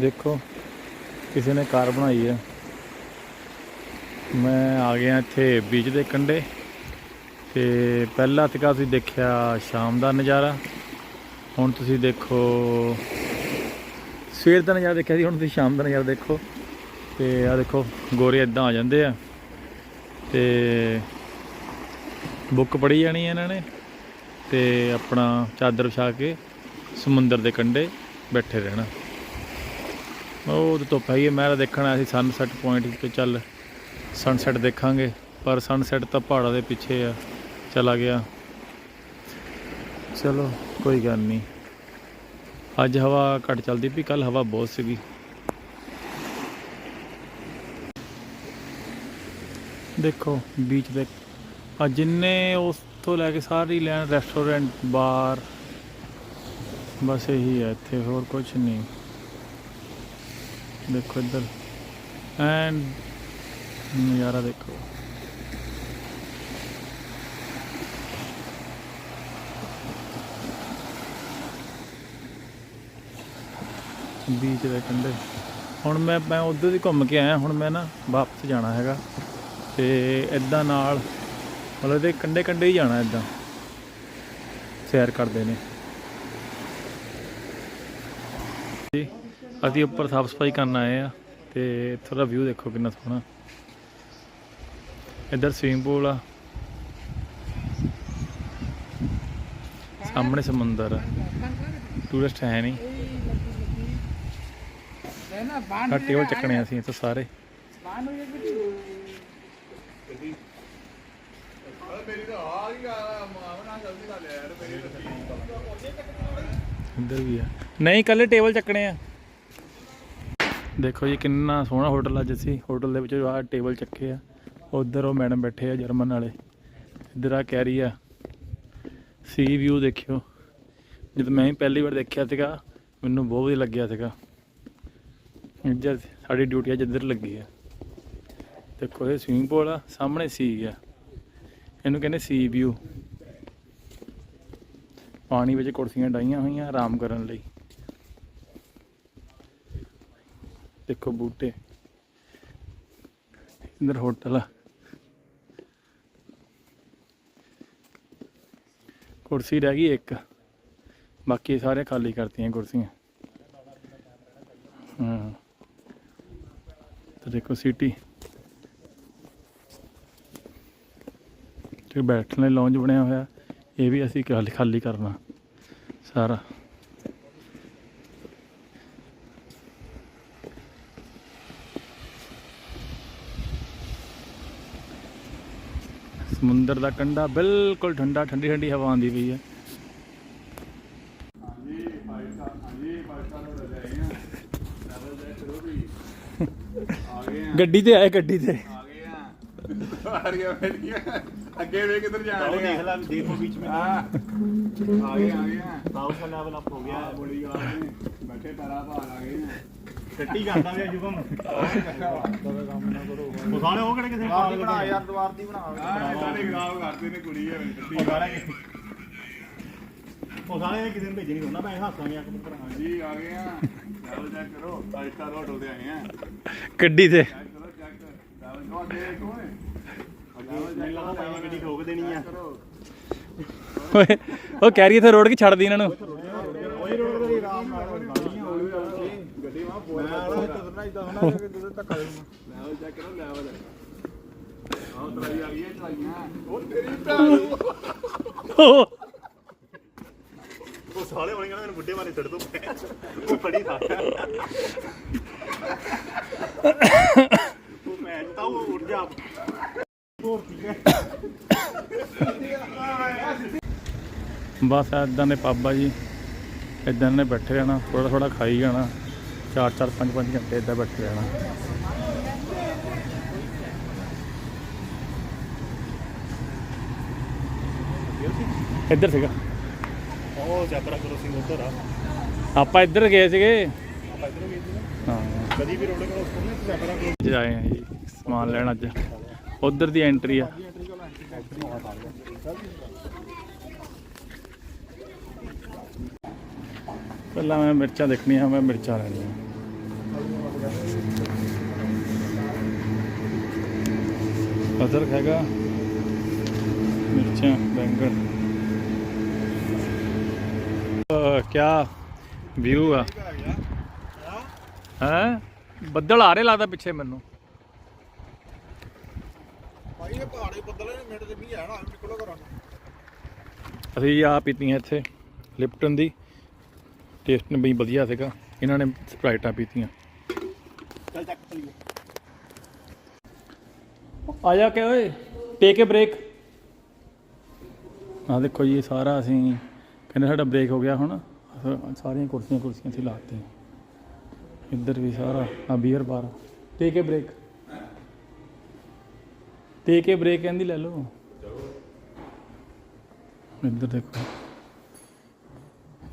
ਦੇਖੋ, ਕਿਸੇ ਨੇ ਕਾਰ ਬਣਾਈ ਹੈ ਮੈਂ ਆ ਗਿਆ ਇੱਥੇ ਬੀਚ ਦੇ ਕੰਢੇ ਤੇ ਪਹਿਲਾਂ ਤੱਕ ਤੁਸੀਂ ਦੇਖਿਆ ਸ਼ਾਮ ਦਾ ਨਜ਼ਾਰਾ। ਹੁਣ ਤੁਸੀਂ ਦੇਖੋ, ਸਵੇਰ ਦਾ ਨਜ਼ਾਰਾ ਦੇਖਿਆ ਸੀ, ਹੁਣ ਤੁਸੀਂ ਸ਼ਾਮ ਦਾ ਨਜ਼ਾਰਾ ਦੇਖੋ। ਤੇ ਆ ਦੇਖੋ, ਗੋਰੇ ਇਦਾਂ ਆ ਜਾਂਦੇ ਆ। ਤੇ ਬੁੱਕ ਪੜੀ ਜਾਣੀ ਹੈ ਇਹਨਾਂ ਨੇ। ਤੇ ਆਪਣਾ ਚਾਦਰ ਵਿਛਾ ਕੇ ਸਮੁੰਦਰ ਦੇ ਕੰਢੇ ਬੈਠੇ ਰਹਿਣਾ। ਉਹ ਤਾਂ ਧੁੱਪ ਹੈਗੀ ਹੈ ਮੈਂ ਤਾਂ ਦੇਖਣ ਆਇਆ ਸੀ ਸਨਸੈਟ ਪੁਆਇੰਟ ਤੇ ਚੱਲ ਸਨਸੈਟ ਦੇਖਾਂਗੇ, ਪਰ ਸਨਸੈਟ ਤਾਂ ਪਹਾੜਾਂ ਦੇ ਪਿੱਛੇ ਆ, ਚਲਾ ਗਿਆ। ਚਲੋ, ਕੋਈ ਗੱਲ ਨਹੀਂ। ਅੱਜ ਹਵਾ ਘੱਟ ਚੱਲਦੀ ਵੀ ਕੱਲ ਹਵਾ ਬਹੁਤ ਸੀਗੀ। ਦੇਖੋ ਬੀਚ ਦੇ ਆ ਜਿੰਨੇ ਉਸ ਤੋਂ ਲੈ ਕੇ ਸਾਰੀ ਲੈਣ ਰੈਸਟੋਰੈਂਟ ਬਾਰ ਬਸ ਇਹੀ ਹੈ ਇੱਥੇ, ਹੋਰ ਕੁਝ ਨਹੀਂ। ਦੇਖੋ ਇੱਧਰ। ਐਂਡ ਨਜ਼ਾਰਾ ਦੇਖੋ। ਬੀਚ ਦੇ ਕੰਢੇ। ਹੁਣ ਮੈਂ ਮੈਂ ਉਧਰ ਦੀ ਘੁੰਮ ਕੇ ਆਇਆ। ਹੁਣ ਮੈਂ ਨਾ ਵਾਪਸ ਜਾਣਾ ਹੈਗਾ। ਤੇ ਇਦਾਂ ਨਾਲ, ਮਤਲਬ ਇਹਦੇ ਕੰਢੇ ਕੰਢੇ ਹੀ ਜਾਣਾ ਇਦਾਂ ਸੈਰ ਕਰਦੇ ਨੇ ਜੀ ਅਸੀਂ ਉੱਪਰ ਸਾਫ਼ ਸਫ਼ਾਈ ਕਰਨ ਆਏ ਆ ਤੇ ਇੱਥੋਂ ਦਾ ਵਿਊ ਦੇਖੋ ਕਿੰਨਾ ਸੋਹਣਾ। ਇੱਧਰ ਸਵੀਮਿੰਗ ਪੂਲ ਆ। ਸਾਹਮਣੇ ਸਮੁੰਦਰ ਆ। ਟੂਰਿਸਟ ਹੈ ਨਹੀਂ। ਆ ਟੇਬਲ ਚੱਕਣੇ ਅਸੀਂ ਇੱਥੇ ਸਾਰੇ। ਇੱਧਰ ਵੀ ਆ। ਨਹੀਂ ਕੱਲੇ ਟੇਬਲ ਚੱਕਣੇ ਆ। ਦੇਖੋ ਜੀ, ਕਿੰਨਾ ਸੋਹਣਾ ਹੋਟਲ ਅੱਜ ਅਸੀਂ ਹੋਟਲ ਦੇ ਵਿੱਚ ਆ ਟੇਬਲ ਚੱਕੇ ਆ। ਉਧਰ ਉਹ ਮੈਡਮ ਬੈਠੇ ਆ ਜਰਮਨ ਵਾਲੇ। ਇੱਧਰ ਆ ਕੈਰੀ ਆ। ਸੀ ਵਿਊ ਦੇਖਿਓ। ਜਦ ਮੈਂ ਵੀ ਪਹਿਲੀ ਵਾਰ ਦੇਖਿਆ ਸੀਗਾ, ਮੈਨੂੰ ਬਹੁਤ ਵਧੀਆ ਲੱਗਿਆ ਸੀਗਾ। ਇੱਧਰ ਸਾਡੀ ਡਿਊਟੀ ਅੱਜ ਇੱਧਰ ਲੱਗੀ ਆ। ਦੇਖੋ, ਇਹ ਸਵਿਮਿੰਗ ਪੂਲ ਆ, ਸਾਹਮਣੇ ਸੀ ਆ। ਇਹਨੂੰ ਕਹਿੰਦੇ ਸੀ ਵਿਊ। ਪਾਣੀ ਵਿੱਚ ਕੁਰਸੀਆਂ ਡਾਈਆਂ ਹੋਈਆਂ ਆਰਾਮ ਕਰਨ ਲਈ। ਦੇਖੋ ਬੂਟੇ। ਇੰਦਰ ਹੋਟਲ। ਆ ਕੁਰਸੀ ਰਹਿ ਗਈ ਇੱਕ। ਬਾਕੀ ਸਾਰੇ ਖਾਲੀ ਕਰਤੀਆਂ ਕੁਰਸੀਆਂ। ਹਾਂ। ਤੇ ਦੇਖੋ ਸਿਟੀ। ਤੇ ਬੈਠਣ ਲਈ ਲੌਂਜ ਬਣਿਆ ਹੋਇਆ। ਇਹ ਵੀ ਅਸੀਂ ਖਾਲੀ ਖਾਲੀ ਕਰਨਾ। ਸਾਰਾ। ਸਮੁੰਦਰ ਦਾ ਕੰਢਾ ਬਿਲਕੁਲ ਠੰਡਾ ਠੰਡੀ ਠੰਡੀ ਹਵਾ ਆਉਂਦੀ ਪਈ ਹੈ। ਗੱਡੀ ਤੇ ਆਏ ਗੱਡੀ ਤੇ। ਆ ਗਿਆ ਅੱਗੇ ਵੇ ਕਿੱਧਰ ਜਾ ਰਹੇ ਦੇਖ ਦੇਖੋ ਵਿੱਚ ਮੈਂ ਆ ਗਿਆ ਆ ਗਿਆ ਸਾਊਥ ਲੈਵਲ ਅਪ ਹੋ ਗਿਆ। ਬੋਲੀ ਗੱਲ ਬੈਠੇ ਪੈਰਾ ਭਾਰ ਆ ਗਏ ਟੱਟੀ ਕਰਦਾ ਪਿਆ ਸ਼ੁਭਮ। ਉਹ ਉਹ ਕਿਹੜੇ ਕਿਸੇ ਪਾਰਟੀ ਬਣਾ ਯਾਰ ਦੀਵਾਰ ਦੀ ਬਣਾ। ਸਾਡੇ ਖਰਾਬ ਕਰਦੇ ਨੇ ਕੁੜੀ ਐ ਟੱਟੀ ਗਾਲਾਂ ਉਹ ਸਾਲੇ ਕਿਸੇ ਨੂੰ ਭੇਜਣੀ ਹੁੰਦਾ ਮੈਂ ਹੱਸਾਂਗੇ ਆ ਕਬੂਤਰ ਹਾਂ ਜੀ ਆ ਗਏ ਆ। ਚਲੋ ਚੈੱਕ ਕਰੋ ਫਾਈਵ ਸਟਾਰ ਹੋਟਲ ਤੇ ਆਏ ਆ। ਗੱਡੀ ਤੇ। ਉਹ ਕਹਿ ਰਹੀ ਰੋਡ ਕੀ ਛੱਡ ਦੀ ਇਹਨਾਂ ਨੂੰ? ਇਦਾਂ ਹੋਣਾ ਕਿ ਦੁੱਧ ਧੱਕਾ ਦੇਣਾ। ਲੈਵਲ ਚੈੱਕ ਕਰੋ ਲੈਵਲ ਆਹ ਤਰਾਈ ਆ ਗਈ ਹੈ ਚਲਾਈਆਂ ਉਹ ਤੇਰੀ ਭੈਣ। ਉਹ ਉਹ ਸਾਲੇ ਹੋਣਗੇ ਨਾ ਮੈਨੂੰ ਬੁੱਢੇ ਮਾਰੇ ਛੱਡ ਦੋ। ਉਹ ਬੜੀ ਥਾ ਉਹ ਮੈਂ ਤਾਂ ਉਹ ਉੱਠ ਜਾ। ਹੋਰ ਠੀਕ ਹੈ? ਬਸ ਇਦਾਂ ਦੇ ਪਾਪਾ ਜੀ ਇਦਾਂ ਨੇ ਬੈਠੇ ਰਹਿਣਾ ਥੋੜਾ ਥੋੜਾ ਖਾਈ ਜਾਣਾ। 4 4 5 5 ਘੰਟੇ ਇਦਾਂ ਬੈਠੇ ਰਹਿਣਾ। ਇੱਧਰ ਸੀਗਾ। ਉਹ ਜੈਪਰਾ ਕਰੋ ਸਿੰਘ ਉਧਰ ਆ। ਆਪਾਂ ਇੱਧਰ ਗਏ ਸੀਗੇ। ਆਪਾਂ ਇਧਰੋਂ ਗਏ ਸੀ ਹਾਂ। ਕਦੀ ਵੀ ਰੋਡ ਜੈਪਰਾ ਕਰੋ ਅੱਜ ਆਏ ਆ ਜੀ ਸਮਾਨ ਲੈਣ ਅੱਜ। ਉਧਰ ਦੀ ਐਂਟਰੀ ਆ। ਪਹਿਲਾਂ ਮੈਂ ਮਿਰਚਾਂ ਦੇਖਣੀਆਂ ਮੈਂ ਮਿਰਚਾਂ ਲੈਣੀਆਂ। ਅਦਰਕ ਹੈਗਾ ਮਿਰਚਾਂ ਬੈਂਗਣ। ਕਿਆ ਵਿਊ ਆ? ਹੈ? ਬੱਦਲ ਆ ਰਹੇ ਲੱਗਦਾ ਪਿੱਛੇ ਮੈਨੂੰ। ਅਸੀਂ ਆ ਪੀਤੀਆਂ ਇੱਥੇ ਲਿਪਟਨ ਦੀ। ਟੇਸਟ ਨੇ ਬਈ ਵਧੀਆ ਸੀਗਾ। ਇਹਨਾਂ ਨੇ ਸਪਰਾਈਟਾਂ ਪੀਤੀਆਂ। ਚੱਲ ਚੱਕ ਚਲੀਏ ਆ ਜਾ ਕੇ ਓਏ ਟੇਕ ਏ ਬ੍ਰੇਕ ਆ ਦੇਖੋ ਜੀ ਸਾਰਾ ਅਸੀਂ ਕਹਿੰਦੇ ਸਾਡਾ ਬ੍ਰੇਕ ਹੋ ਗਿਆ ਹੁਣ। ਸਾਰੀਆਂ ਕੁਰਸੀਆਂ ਕੁਰਸੀਆਂ ਅਸੀਂ ਲਾਤੀਆਂ। ਇੱਧਰ ਵੀ ਸਾਰਾ ਆ beer bar take a break take a break ਕਹਿੰਦੀ ਲੈ ਲਓ। ਇੱਧਰ ਦੇਖੋ।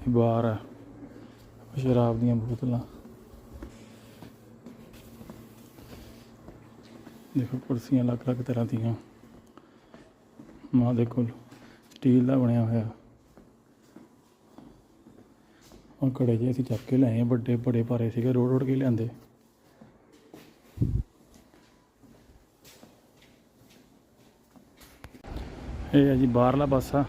ਇਹ ਬਾਰ ਆ। ਸ਼ਰਾਬ ਦੀਆਂ ਬੋਤਲਾਂ। ਦੇਖੋ, ਕੁਰਸੀਆਂ ਅਲੱਗ-ਅਲੱਗ ਤਰ੍ਹਾਂ ਦੀਆਂ। ਮਾਂ ਦੇ ਕੋਲ ਸਟੀਲ ਦਾ ਬਣਿਆ ਹੋਇਆ। ਉਹ ਕੜੇ ਜਿਹੇ ਅਸੀਂ ਚੱਕ ਕੇ ਲਏ ਵੱਡੇ ਬੜੇ ਭਾਰੇ ਸੀਗੇ, ਰੋੜ ਰੋੜ ਕੇ ਲਿਆਂਦੇ। ਇਹ ਹੈ ਜੀ ਬਾਹਰਲਾ ਪਾਸਾ।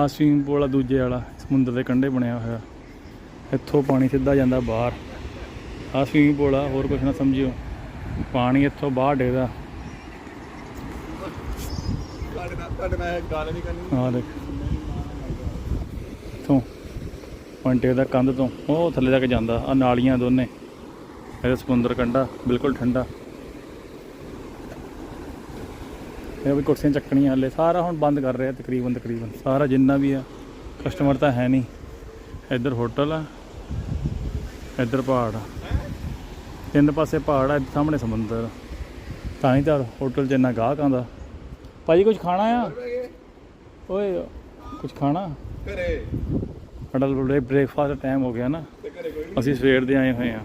ਆ ਸਵੀਮਿੰਗ ਪੂਲ ਆ ਦੂਜੇ ਵਾਲਾ। ਸਮੁੰਦਰ ਦੇ ਕੰਢੇ ਬਣਿਆ ਹੋਇਆ। ਇੱਥੋਂ ਪਾਣੀ ਸਿੱਧਾ ਜਾਂਦਾ ਬਾਹਰ। ਆ ਸਵੀਮਿੰਗ ਪੂਲ ਆ, ਹੋਰ ਕੁਝ ਨਾ ਸਮਝਿਓ। ਪਾਣੀ ਇੱਥੋਂ ਬਾਹਰ ਡੇਦਾ ਆ ਦੇਖ। ਇੱਥੋਂ ਪੁਆਇੰਟੇ ਦਾ ਕੰਧ ਤੋਂ, ਉਹ ਥੱਲੇ ਤੱਕ ਜਾਂਦਾ ਆ ਨਾਲੀਆਂ ਦੋਨੇ। ਇਹਦਾ ਸਮੁੰਦਰ ਕੰਢਾ, ਬਿਲਕੁਲ ਠੰਡਾ। ਇਹ ਵੀ ਕੁਰਸੀਆਂ ਚੱਕਣੀਆਂ ਹਲੇ। ਸਾਰਾ ਹੁਣ ਬੰਦ ਕਰ ਰਿਹਾ ਤਕਰੀਬਨ ਤਕਰੀਬਨ ਸਾਰਾ ਜਿੰਨਾ ਵੀ ਆ ਕਸਟਮਰ ਤਾਂ ਹੈ ਨਹੀਂ। ਇੱਧਰ ਹੋਟਲ ਆ ਇੱਧਰ ਪਹਾੜ ਆ। ਤਿੰਨ ਪਾਸੇ ਪਹਾੜ ਆ ਸਾਹਮਣੇ ਸਮੁੰਦਰ ਤਾਂ ਹੀ ਤਾਂ ਹੋਟਲ 'ਚ ਇੰਨਾ ਗਾਹਕ ਆਉਂਦਾ। ਭਾਜੀ ਕੁਝ ਖਾਣਾ ਆ? ਓਏ ਕੁਝ ਖਾਣਾ? ਘਰੇ। ਸਾਡਾ ਬ੍ਰੇਕਫਾਸਟ ਦਾ ਟਾਈਮ ਹੋ ਗਿਆ ਨਾ। ਅਸੀਂ ਸਵੇਰ ਦੇ ਆਏ ਹੋਏ ਆ।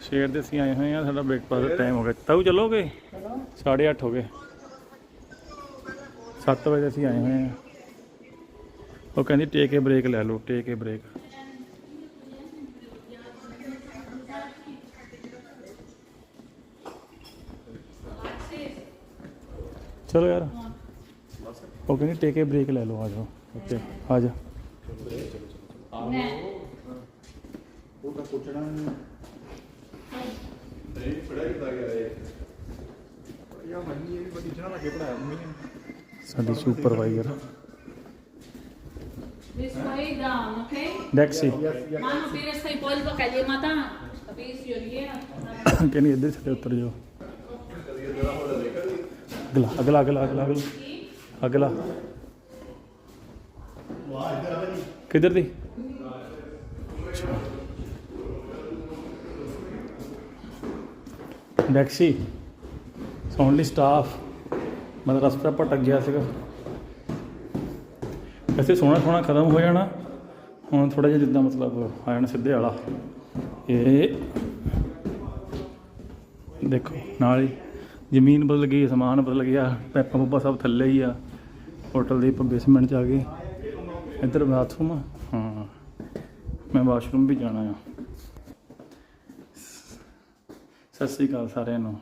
ਸਵੇਰ ਦੇ ਅਸੀਂ ਆਏ ਹੋਏ ਆ ਸਾਡਾ ਬ੍ਰੇਕਫਾਸਟ ਦਾ ਟਾਈਮ ਹੋ ਗਿਆ। ਤਾਊ ਚੱਲੋਗੇ? 8:30 ਹੋ ਗਏ। 7 ਵਜੇ ਅਸੀਂ ਆਏ ਹੋਏ ਆ। ਉਹ ਕਹਿੰਦੀ, ਟੇਕ ਏ ਬ੍ਰੇਕ ਲੈ ਲਓ, ਟੇਕ ਏ ਬ੍ਰੇਕ। ਚਲੋ ਯਾਰ। ਉਹ ਕਹਿੰਦੀ, ਟੇਕ ਏ ਬ੍ਰੇਕ ਲੈ ਲਓ, ਆ ਜਾਓ ਓਕੇ ਆ ਜਾ। ਉਹ ਤਾਂ ਪੁੱਛਣਾ ਨਹੀਂ ਨਹੀਂ ਪੜਾਈ ਕਰ ਗਿਆ ਇਹ ਪੜਿਆ ਮੰਨੀ ਇਹ ਬੜੀ ਜਣਾ ਲੱਗੇ ਪੜਾਇਆ ਮੰਮੀ ਨੇ ਸਾਡੀ supervisor This way down, okay? ਡੈਕਸੀ Mano, vira essa hipólito que ali mata. Talvez Yoriera. ਕਹਿੰਦੀ ਇੱਧਰ ਥੱਲੇ ਉਤਰ ਜਾਓ ਅਗਲਾ ਅਗਲਾ ਅਗਲਾ ਅਗਲਾ ਅਗਲਾ ਅਗਲਾ ਕਿੱਧਰ ਦੀ ਡੈਕਸੀ ਓਨਲੀ ਸਟਾਫ ਮਤਲਬ ਰਸਤਾ ਭਟਕ ਗਿਆ ਸੀਗਾ ਵੈਸੇ ਸੋਹਣਾ ਸੋਹਣਾ ਖਤਮ ਹੋ ਜਾਣਾ। ਹੁਣ ਥੋੜਾ ਜਿਹਾ ਜਿੱਦਾਂ ਮਤਲਬ ਆ ਜਾਣਾ ਸਿੱਧੇ ਵਾਲਾ। ਇਹ ਦੇਖੋ, ਨਾਲ ਹੀ ਜ਼ਮੀਨ ਬਦਲ ਗਈ, ਸਮਾਨ ਬਦਲ ਗਿਆ, ਪੈਪਾਂ ਪੂਪਾਂ ਸਭ ਥੱਲੇ ਹੀ ਆ। ਹੋਟਲ ਦੇ ਬੇਸਮੈਂਟ ਚ ਆ ਗਏ। ਇੱਧਰ ਬਾਥਰੂਮ ਹਾਂ, ਮੈਂ ਵਾਸ਼ਰੂਮ ਵੀ ਜਾਣਾ ਆ। ਸਤਿ ਸ੍ਰੀ ਅਕਾਲ ਸਾਰਿਆਂ ਨੂੰ।